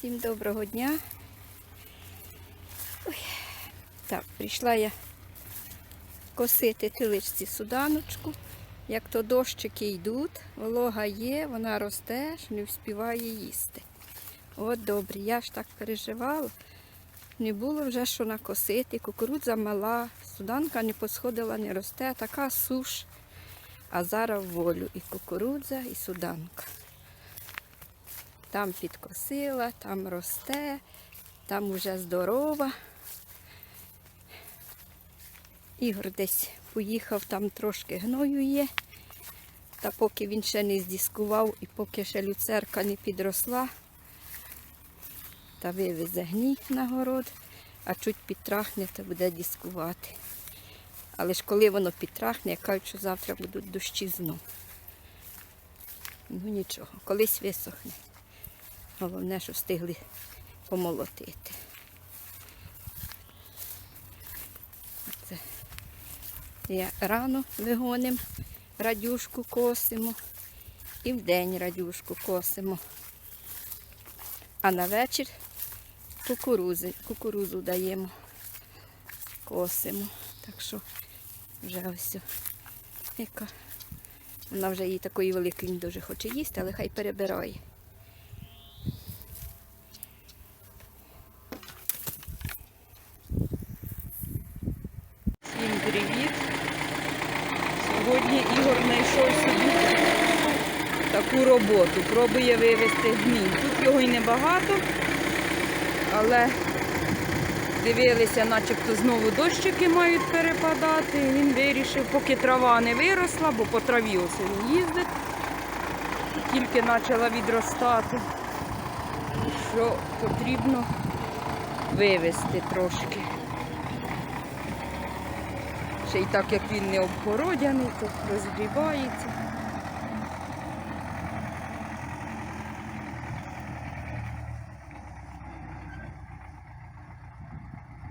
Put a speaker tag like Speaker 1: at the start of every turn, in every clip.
Speaker 1: Всім доброго дня. Ой. Так, прийшла я косити тиличці суданочку. Як то дощики йдуть, волога є, вона росте, ж не вспіває їсти. От добре, я ж так переживала. Не було вже що накосити, кукурудза мала, суданка не посходила, не росте, така суш. А зараз волю і кукурудза, і суданка. Там підкосила, там росте, там уже здорова. Ігор десь поїхав, там трошки гною є. Та поки він ще не здіскував і поки ще люцерка не підросла, та вивезе гній на город, а чуть підтрахне, то буде діскувати. Але ж коли воно підтрахне, я кажу, що завтра будуть дощі знов. Ну нічого, колись висохне. Головне, що встигли помолотити. Це я рано вигонимо, радюшку косимо і вдень радюшку косимо. А на вечір кукурузи, кукурузу даємо, косимо. Так що вже ось яка. Вона вже її такої великої дуже хоче їсти, але хай перебирає.
Speaker 2: Всім привіт! Сьогодні Ігор знайшов собі таку роботу. Пробує вивезти гній. Тут його й небагато, але дивилися, начебто знову дощики мають перепадати. Він вирішив, поки трава не виросла, бо по траві ось він їздить, тільки почала відростати, що потрібно вивезти трошки. Ще й так як він не обгородяний, то розгрібається.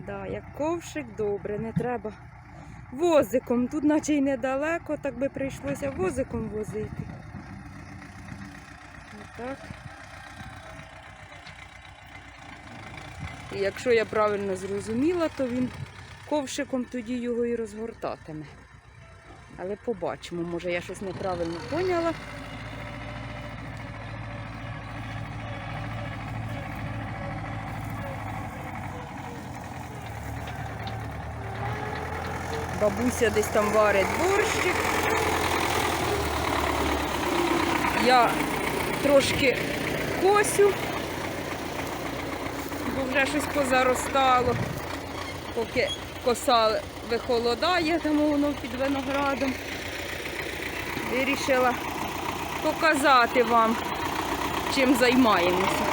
Speaker 2: Да, як ковшик добре, не треба возиком. Тут наче й недалеко, так би прийшлося возиком возити. Отак. І якщо я правильно зрозуміла, то він ковшиком тоді його і розгортатиме. Але побачимо, може я щось неправильно поняла. Бабуся десь там варить борщик. Я трошки косю, бо вже щось позаростало поки коса вихолодає, тому воно під виноградом. Вирішила показати вам, чим займаємося.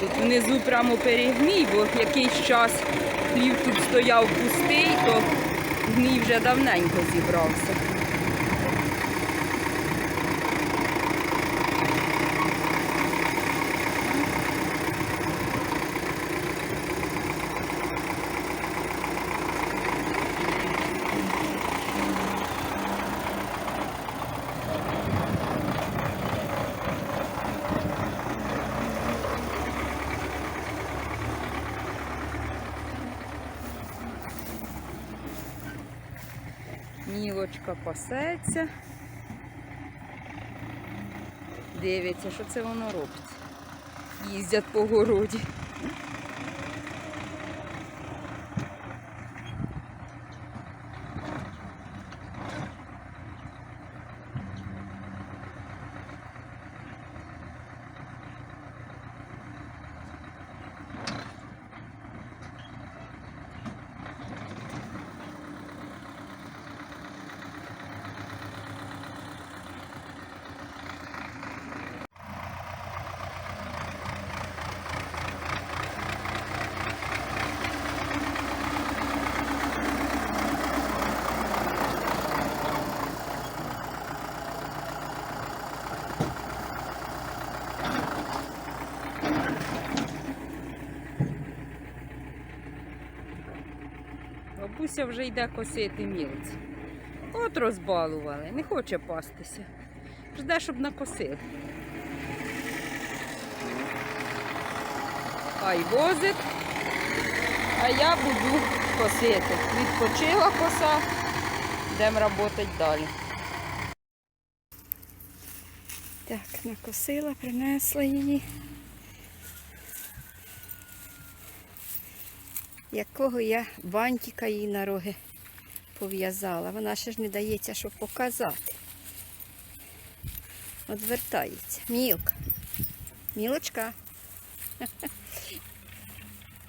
Speaker 2: Тут внизу прямо перегній, бо якийсь час хлів тут стояв пустий, то гній вже давненько зібрався. Мілочка пасеться. Дивиться, що це воно робить. Їздять по городі. Бабуся вже йде косити мілці. От розбалували, не хоче пастися. Жде, щоб накосили. Хай возить, а я буду косити. Відпочила коса, йдемо працювати далі.
Speaker 1: Так, накосила, принесла її. Якого я бантика їй на роги пов'язала. Вона ще ж не дається, щоб показати. Одвертається. Мілка. Мілочка.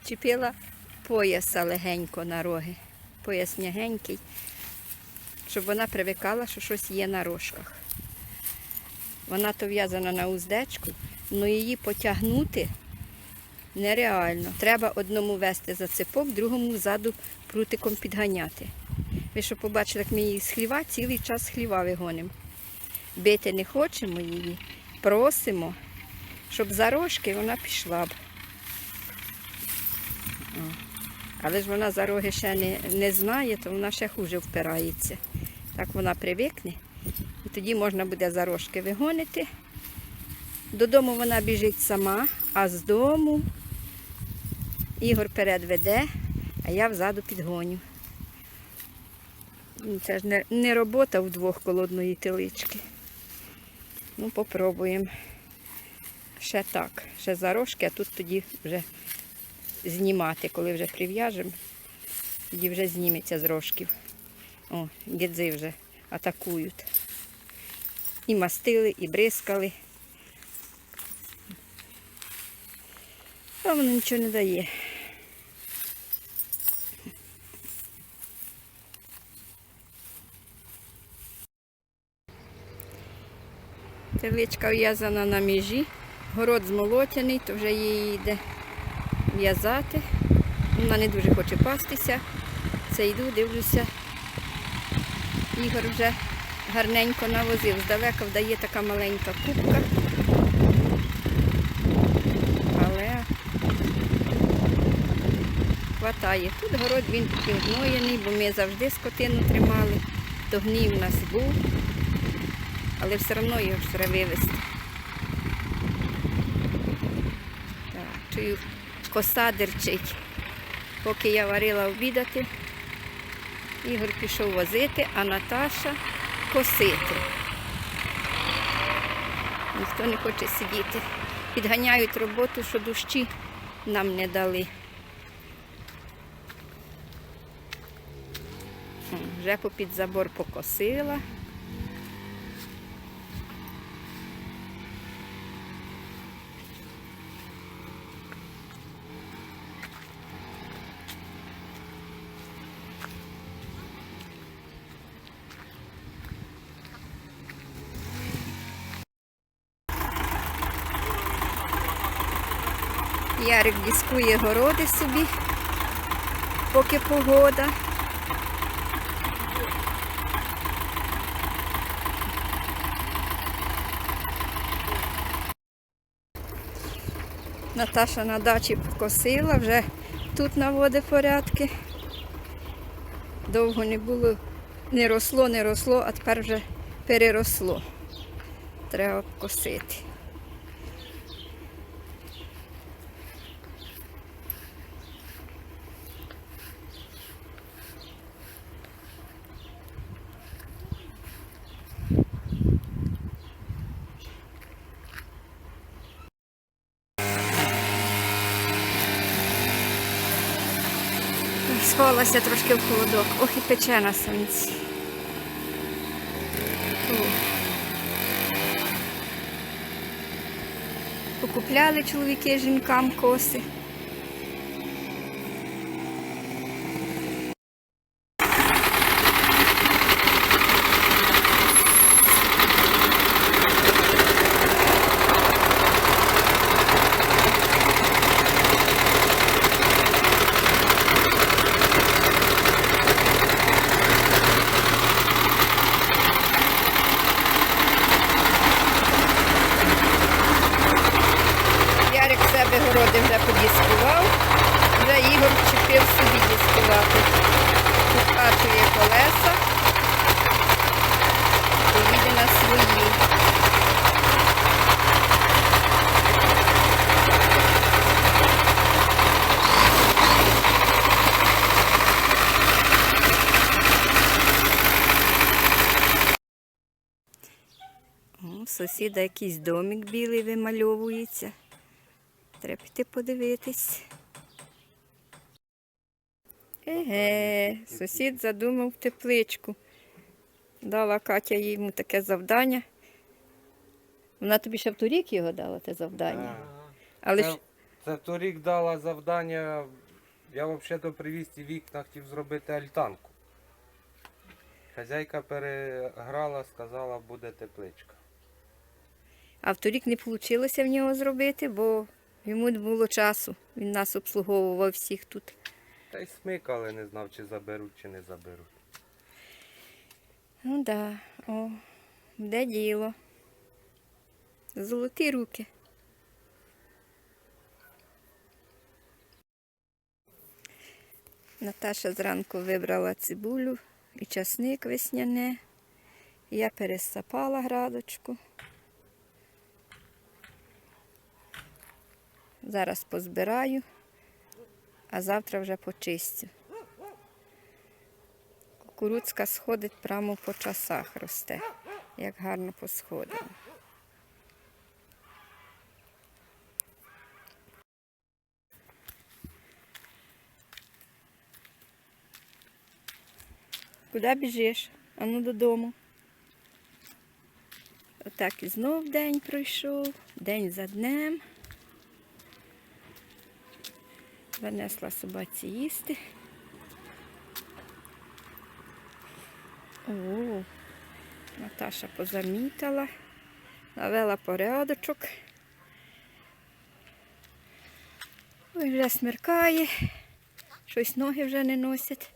Speaker 1: Чіпила пояса легенько на роги. Пояс м'ягенький, щоб вона привикала, що щось є на рожках. Вона то в'язана на уздечку, але її потягнути нереально. Треба одному вести за цепок, другому ззаду прутиком підганяти. Ви що побачили, як ми її з хліва, цілий час хліва вигонимо. Бити не хочемо її, просимо, щоб за рожки вона пішла б. Але ж вона за роги ще не, не знає, то вона ще хуже впирається. Так вона привикне. І тоді можна буде за рожки вигонити. Додому вона біжить сама, а з дому Ігор перед веде, а я взаду підгоню. Ну, Це ж не, не робота вдвох колодної телички. Ну, попробуємо. Ще так, ще за рожки, а тут тоді вже знімати, коли вже прив'яжемо, тоді вже зніметься з рожків. О, гідзи вже атакують. І мастили, і бризкали. А воно нічого не дає. Теличка в'язана на межі, город змолотяний, то вже її йде в'язати. Вона не дуже хоче пастися. Це йду, дивлюся. Ігор вже гарненько навозив. Здалека вдає така маленька кубка. Але хватає. Тут город він такий гноєний, бо ми завжди скотину тримали. То гній в нас був, але все одно його ж треба вивезти. Так, чую, коса дерчить. Поки я варила обідати, Ігор пішов возити, а Наташа косити. Ніхто не хоче сидіти. Підганяють роботу, що дощі нам не дали. Вже попід забор покосила. Ярик дискує городи собі, поки погода. Наташа на дачі покосила, вже тут наводить порядки. Довго не було, не росло, не росло, а тепер вже переросло. Треба косити. Сховалася трошки в холодок. Ох і пече на сонці. Покупляли чоловіки жінкам коси. Ярик в себе городи вже подіскував, вже Ігор вчепив собі діскувати. Сусіда якийсь домик білий вимальовується. Треба піти подивитись. Еге, сусід задумав тепличку. Дала Катя йому таке завдання. Вона тобі ще в торік його дала те завдання. Але
Speaker 3: це,
Speaker 1: ж
Speaker 3: це торік дала завдання. Я взагалі привіз ці вікна, хотів зробити альтанку. Хазяйка переграла, сказала, буде тепличка.
Speaker 1: А в торік не вийшло в нього зробити, бо йому не було часу. Він нас обслуговував всіх тут.
Speaker 3: Та й смикали, не знав, чи заберуть, чи не заберуть.
Speaker 1: Ну да, о, де діло. Золоті руки. Наташа зранку вибрала цибулю і часник весняне. Я пересапала градочку. Зараз позбираю, а завтра вже почистю. Кукурудзка сходить прямо по часах росте, як гарно посходила. Куди біжиш? Ану додому. Отак і знов день пройшов, день за днем. Занесла собаці їсти. О, Наташа позамітала, навела порядочок. Ой, вже смеркає, щось ноги вже не носять.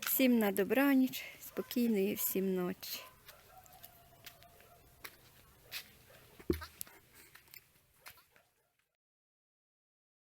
Speaker 1: Всім на добраніч, спокійної всім ночі.